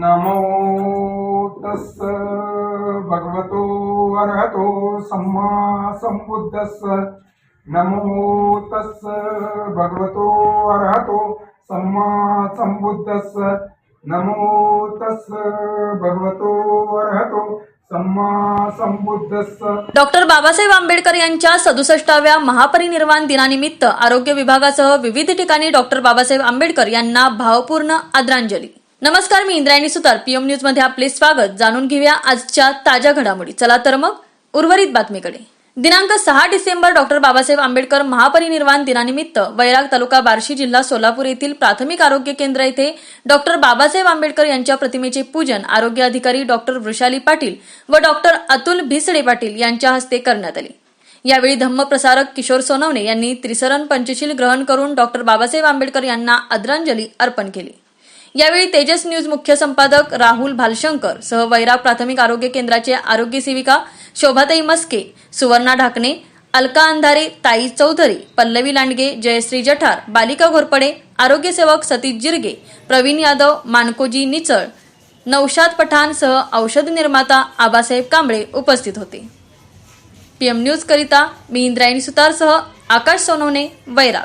नमो तस्स भगवतो अर्हतो सम्मा संबुद्धस्स नमो तस्स भगवतो अर्हतो सम्मा संबुद्धस्स नमो तस्स भगवतो अर्हतो डॉक्टर बाबासाहेब आंबेडकर यांच्या सदुसष्टाव्या महापरिनिर्वाण दिनानिमित्त आरोग्य विभागासह विविध ठिकाणी डॉक्टर बाबासाहेब आंबेडकर यांना भावपूर्ण आदरांजली। नमस्कार मी इंद्रायणी सुतार. पीएम न्यूजमध्ये आपले स्वागत. जाणून घेऊया आजच्या ताज्या घडामोडी. चला तर मग उर्वरित बातमीकडे. दिनांक सहा डिसेंबर डॉक्टर बाबासाहेब आंबेडकर महापरिनिर्वाण दिनानिमित्त वैराग तालुका बार्शी जिल्हा सोलापूर येथील प्राथमिक आरोग्य केंद्र येथे डॉक्टर बाबासाहेब आंबेडकर यांच्या प्रतिमेचे पूजन आरोग्य अधिकारी डॉक्टर वृषाली पाटील व डॉक्टर अतुल भिसडे पाटील यांच्या हस्ते करण्यात आले. यावेळी धम्मप्रसारक किशोर सोनवणे यांनी त्रिसरण पंचशील ग्रहण करून डॉक्टर बाबासाहेब आंबेडकर यांना आदरांजली अर्पण केली. यावेळी तेजस न्यूज मुख्य संपादक राहुल भालशंकर सह वैराग प्राथमिक आरोग्य केंद्राचे आरोग्य सेविका शोभाताई मस्के सुवर्णा ढाकणे अलका अंधारे ताई चौधरी पल्लवी लांडगे जयश्री जठार बालिका घोरपडे आरोग्य सेवक सतीश जिरगे प्रवीण यादव मानकोजी निचळ नौशाद पठाण सह औषध निर्माता आबासाहेब कांबळे उपस्थित होते. पीएम न्यूज करिता मी इंद्रायणी सुतारसह आकाश सोनवणे वैराग.